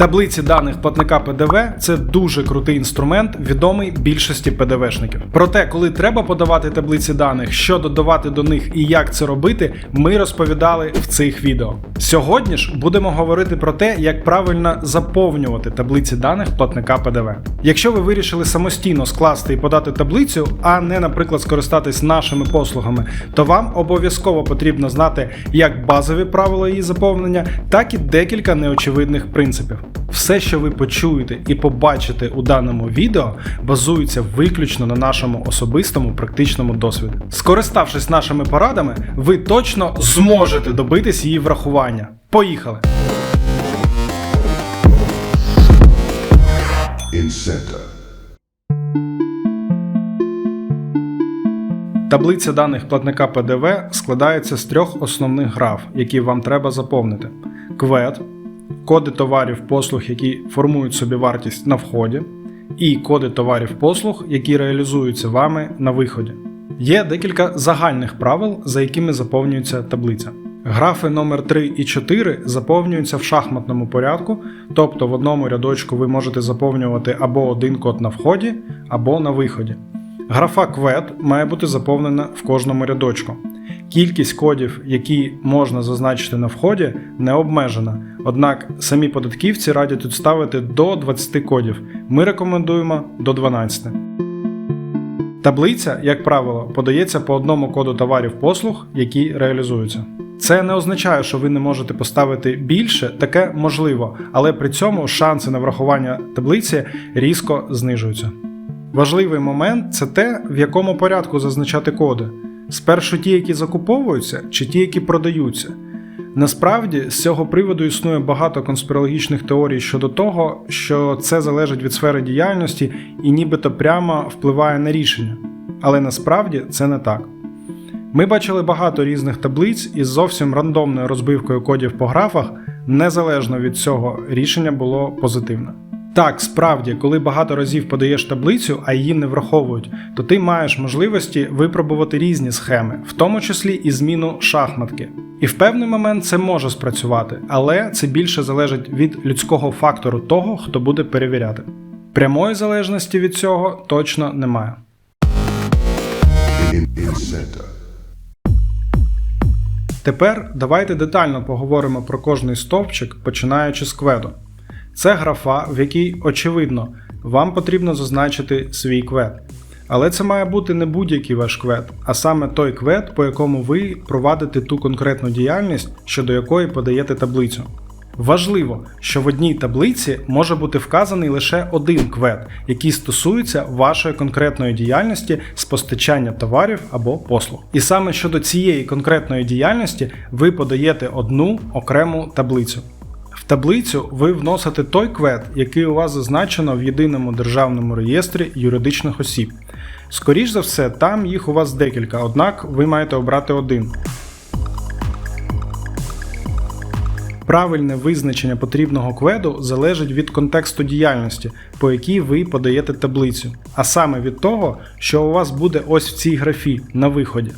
Таблиці даних платника ПДВ це дуже крутий інструмент, відомий більшості ПДВшників. Проте, коли треба подавати таблиці даних, що додавати до них і як це робити, ми розповідали в цих відео. Сьогодні ж будемо говорити про те, як правильно заповнювати таблиці даних платника ПДВ. Якщо ви вирішили самостійно скласти і подати таблицю, а не, наприклад, скористатись нашими послугами, то вам обов'язково потрібно знати як базові правила її заповнення, так і декілька неочевидних принципів. Все, що ви почуєте і побачите у даному відео, базується виключно на нашому особистому практичному досвіді. Скориставшись нашими порадами, ви точно зможете добитись її врахування. Поїхали! Incenter. Таблиця даних платника ПДВ складається з трьох основних граф, які вам треба заповнити: КВЕД, коди товарів послуг, які формують собі вартість на вході, і коди товарів послуг, які реалізуються вами на виході. Є декілька загальних правил, за якими заповнюється таблиця. Графи номер 3 і 4 заповнюються в шахматному порядку, тобто в одному рядочку ви можете заповнювати або один код на вході, або на виході. Графа квет має бути заповнена в кожному рядочку. Кількість кодів, які можна зазначити на вході, не обмежена. Однак самі податківці радять тут ставити до 20 кодів. Ми рекомендуємо до 12. Таблиця, як правило, подається по одному коду товарів послуг, які реалізуються. Це не означає, що ви не можете поставити більше, таке можливо, але при цьому шанси на врахування таблиці різко знижуються. Важливий момент це те, в якому порядку зазначати коди. Спершу ті, які закуповуються, чи ті, які продаються. Насправді, з цього приводу існує багато конспірологічних теорій щодо того, що це залежить від сфери діяльності і нібито прямо впливає на рішення. Але насправді це не так. Ми бачили багато різних таблиць із зовсім рандомною розбивкою кодів по графах, незалежно від цього рішення було позитивне. Так, справді, коли багато разів подаєш таблицю, а її не враховують, то ти маєш можливості випробувати різні схеми, в тому числі і зміну шахматки. І в певний момент це може спрацювати, але це більше залежить від людського фактору того, хто буде перевіряти. Прямої залежності від цього точно немає. Тепер давайте детально поговоримо про кожний стовпчик, починаючи з кведу. Це графа, в якій, очевидно, вам потрібно зазначити свій квед. Але це має бути не будь-який ваш квед, а саме той квед, по якому ви провадите ту конкретну діяльність, щодо якої подаєте таблицю. Важливо, що в одній таблиці може бути вказаний лише один квед, який стосується вашої конкретної діяльності з постачання товарів або послуг. І саме щодо цієї конкретної діяльності ви подаєте одну окрему таблицю. Таблицю ви вносите той квед, який у вас зазначено в єдиному державному реєстрі юридичних осіб. Скоріш за все, там їх у вас декілька, однак ви маєте обрати один. Правильне визначення потрібного кведу залежить від контексту діяльності, по якій ви подаєте таблицю, а саме від того, що у вас буде ось в цій графі на виході.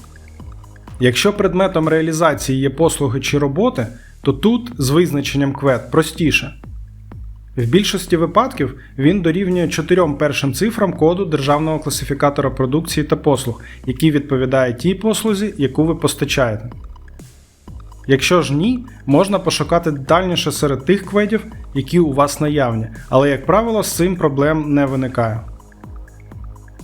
Якщо предметом реалізації є послуги чи роботи, то тут з визначенням квед простіше. В більшості випадків він дорівнює чотирьом першим цифрам коду державного класифікатора продукції та послуг, який відповідає тій послузі, яку ви постачаєте. Якщо ж ні, можна пошукати детальніше серед тих кведів, які у вас наявні, але, як правило, з цим проблем не виникає.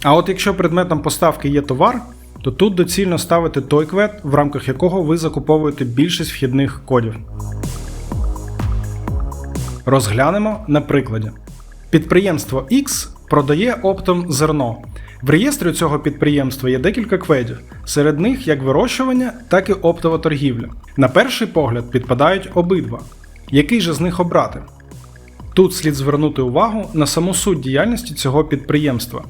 А от якщо предметом поставки є товар, то тут доцільно ставити той квед, в рамках якого ви закуповуєте більшість вхідних кодів. Розглянемо на прикладі. Підприємство X продає оптом зерно. В реєстрі цього підприємства є декілька кведів, серед них як вирощування, так і оптова торгівля. На перший погляд підпадають обидва. Який же з них обрати? Тут слід звернути увагу на саму суть діяльності цього підприємства.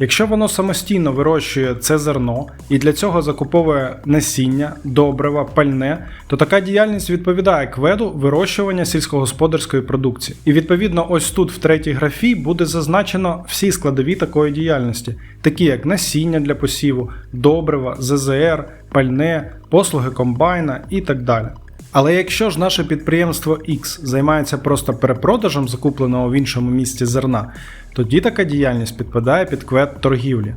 Якщо воно самостійно вирощує це зерно і для цього закуповує насіння, добрива, пальне, то така діяльність відповідає кведу вирощування сільськогосподарської продукції. І відповідно, ось тут в третій графі буде зазначено всі складові такої діяльності, такі як насіння для посіву, добрива, ЗЗР, пальне, послуги комбайна і так далі. Але якщо ж наше підприємство X займається просто перепродажем закупленого в іншому місці зерна, тоді така діяльність підпадає під квет торгівлі.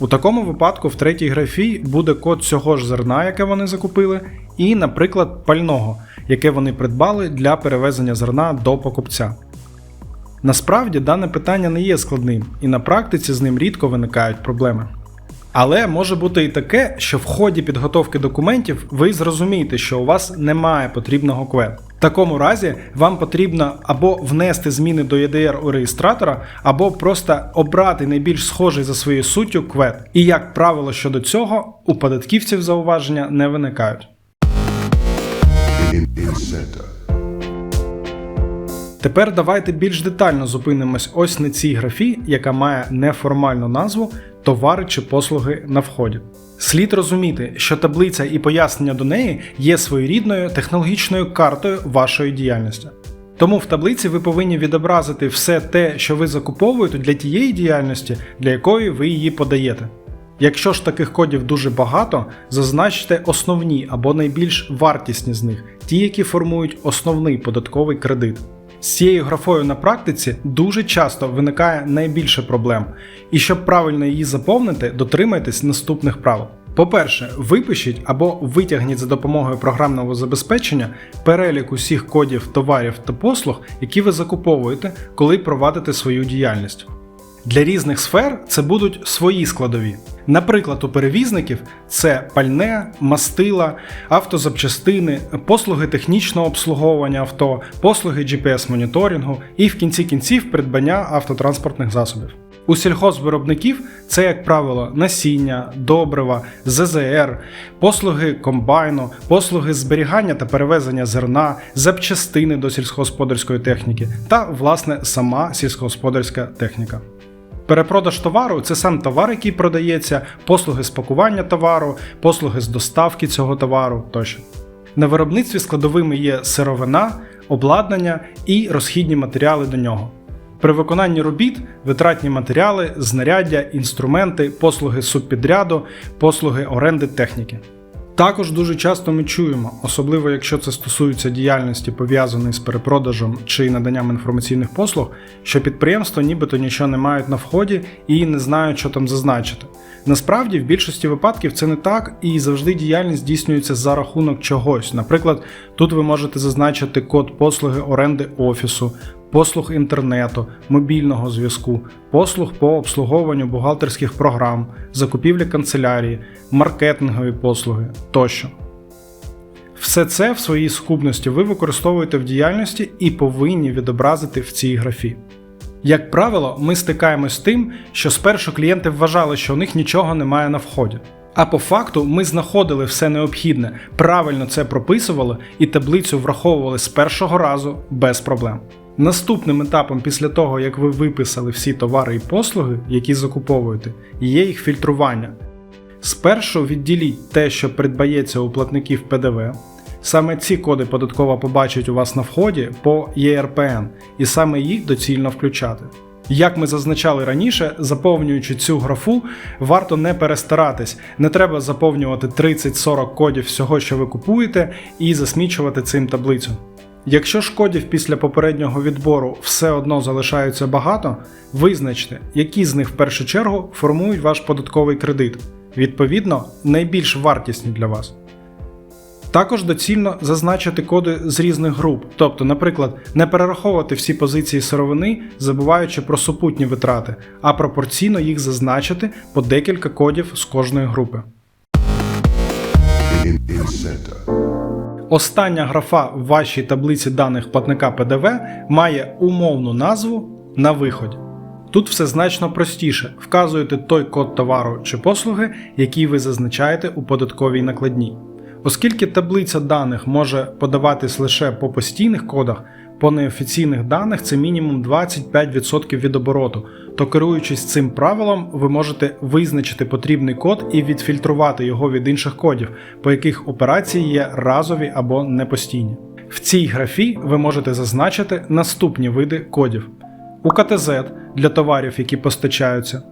У такому випадку в третій графі буде код цього ж зерна, яке вони закупили, і, наприклад, пального, яке вони придбали для перевезення зерна до покупця. Насправді дане питання не є складним, і на практиці з ним рідко виникають проблеми. Але може бути і таке, що в ході підготовки документів ви зрозумієте, що у вас немає потрібного квет. В такому разі вам потрібно або внести зміни до ЄДР у реєстратора, або просто обрати найбільш схожий за своєю суттю квет. І як правило щодо цього, у податківців зауваження не виникають. Тепер давайте більш детально зупинимось ось на цій графі, яка має неформальну назву товари чи послуги на вході. Слід розуміти, що таблиця і пояснення до неї є своєрідною технологічною картою вашої діяльності. Тому в таблиці ви повинні відобразити все те, що ви закуповуєте для тієї діяльності, для якої ви її подаєте. Якщо ж таких кодів дуже багато, зазначте основні або найбільш вартісні з них, ті, які формують основний податковий кредит. З цією графою на практиці дуже часто виникає найбільше проблем, і щоб правильно її заповнити, дотримайтесь наступних правил. По-перше, випишіть або витягніть за допомогою програмного забезпечення перелік усіх кодів товарів та послуг, які ви закуповуєте, коли провадите свою діяльність. Для різних сфер це будуть свої складові. Наприклад, у перевізників це пальне, мастила, автозапчастини, послуги технічного обслуговування авто, послуги GPS-моніторингу і в кінці кінців придбання автотранспортних засобів. У сільхозвиробників це, як правило, насіння, добрива, ЗЗР, послуги комбайну, послуги зберігання та перевезення зерна, запчастини до сільськогосподарської техніки та, власне, сама сільськогосподарська техніка. Перепродаж товару це сам товар, який продається, послуги з пакування товару, послуги з доставки цього товару тощо. На виробництві складовими є сировина, обладнання і розхідні матеріали до нього. При виконанні робіт витратні матеріали, знаряддя, інструменти, послуги субпідряду, послуги оренди техніки. Також дуже часто ми чуємо, особливо якщо це стосується діяльності пов'язаної з перепродажем чи наданням інформаційних послуг, що підприємства нібито нічого не мають на вході і не знають, що там зазначити. Насправді, в більшості випадків це не так, і завжди діяльність здійснюється за рахунок чогось. Наприклад, тут ви можете зазначити код послуги оренди офісу, послуг інтернету, мобільного зв'язку, послуг по обслуговуванню бухгалтерських програм, закупівлі канцелярії, маркетингові послуги тощо. Все це в своїй сукупності ви використовуєте в діяльності і повинні відобразити в цій графі. Як правило, ми стикаємось з тим, що спершу клієнти вважали, що у них нічого немає на вході. А по факту ми знаходили все необхідне, правильно це прописували і таблицю враховували з першого разу без проблем. Наступним етапом після того, як ви виписали всі товари і послуги, які закуповуєте, є їх фільтрування. Спершу відділіть те, що придбається у платників ПДВ. Саме ці коди податкова побачить у вас на вході по ЄРПН, і саме їх доцільно включати. Як ми зазначали раніше, заповнюючи цю графу, варто не перестаратись, не треба заповнювати 30-40 кодів всього, що ви купуєте, і засмічувати цим таблицю. Якщо ж кодів після попереднього відбору все одно залишаються багато, визначте, які з них в першу чергу формують ваш податковий кредит, відповідно, найбільш вартісні для вас. Також доцільно зазначити коди з різних груп, тобто, наприклад, не перераховувати всі позиції сировини, забуваючи про супутні витрати, а пропорційно їх зазначити по декілька кодів з кожної групи. Остання графа в вашій таблиці даних платника ПДВ має умовну назву на виході. Тут все значно простіше. Вказуєте той код товару чи послуги, який ви зазначаєте у податковій накладній. Оскільки таблиця даних може подаватись лише по постійних кодах, по неофіційних даних це мінімум 25% від обороту, то керуючись цим правилом, ви можете визначити потрібний код і відфільтрувати його від інших кодів, по яких операції є разові або непостійні. В цій графі ви можете зазначити наступні види кодів: УКТЗ для товарів, які постачаються,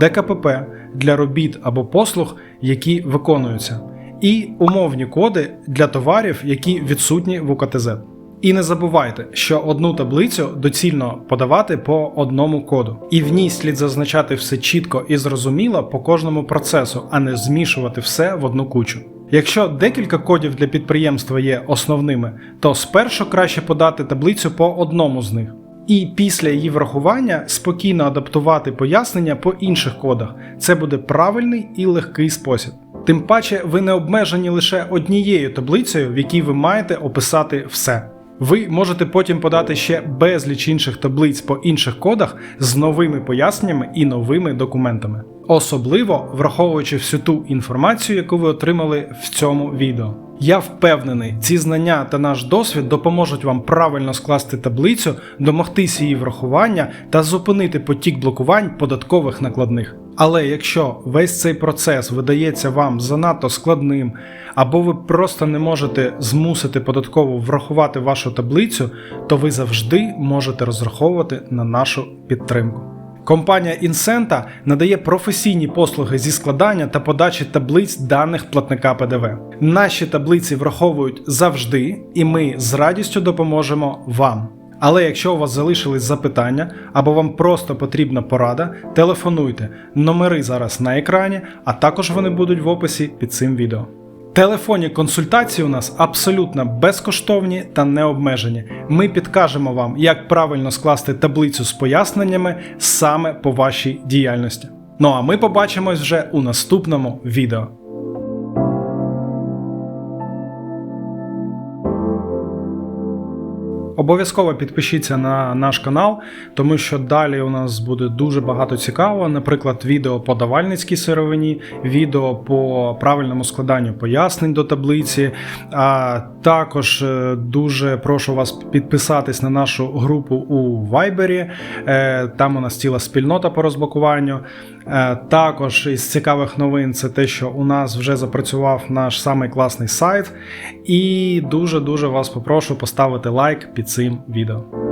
ДКПП для робіт або послуг, які виконуються, і умовні коди для товарів, які відсутні в УКТЗ. І не забувайте, що одну таблицю доцільно подавати по одному коду, і в ній слід зазначати все чітко і зрозуміло по кожному процесу, а не змішувати все в одну кучу. Якщо декілька кодів для підприємства є основними, то спершу краще подати таблицю по одному з них. І після її врахування спокійно адаптувати пояснення по інших кодах. Це буде правильний і легкий спосіб. Тим паче, ви не обмежені лише однією таблицею, в якій ви маєте описати все. Ви можете потім подати ще безліч інших таблиць по інших кодах з новими поясненнями і новими документами, особливо враховуючи всю ту інформацію, яку ви отримали в цьому відео. Я впевнений, ці знання та наш досвід допоможуть вам правильно скласти таблицю, домогтися її врахування та зупинити потік блокувань податкових накладних. Але якщо весь цей процес видається вам занадто складним, або ви просто не можете змусити податкову врахувати вашу таблицю, то ви завжди можете розраховувати на нашу підтримку. Компанія Incenta надає професійні послуги зі складання та подачі таблиць даних платника ПДВ. Наші таблиці враховують завжди, і ми з радістю допоможемо вам. Але якщо у вас залишились запитання або вам просто потрібна порада, телефонуйте. Номери зараз на екрані, а також вони будуть в описі під цим відео. Телефонні консультації у нас абсолютно безкоштовні та необмежені. Ми підкажемо вам, як правильно скласти таблицю з поясненнями саме по вашій діяльності. Ну а ми побачимось вже у наступному відео. Обов'язково підпишіться на наш канал, тому що далі у нас буде дуже багато цікавого. Наприклад, відео по давальницькій сировині, відео по правильному складанню пояснень до таблиці. А також е, дуже прошу вас підписатись на нашу групу у Viber. Е, Там у нас ціла спільнота по розблокуванню. Е, Також із цікавих новин це те, що у нас вже запрацював наш самий класний сайт. І дуже дуже вас попрошу поставити лайк під цим відео.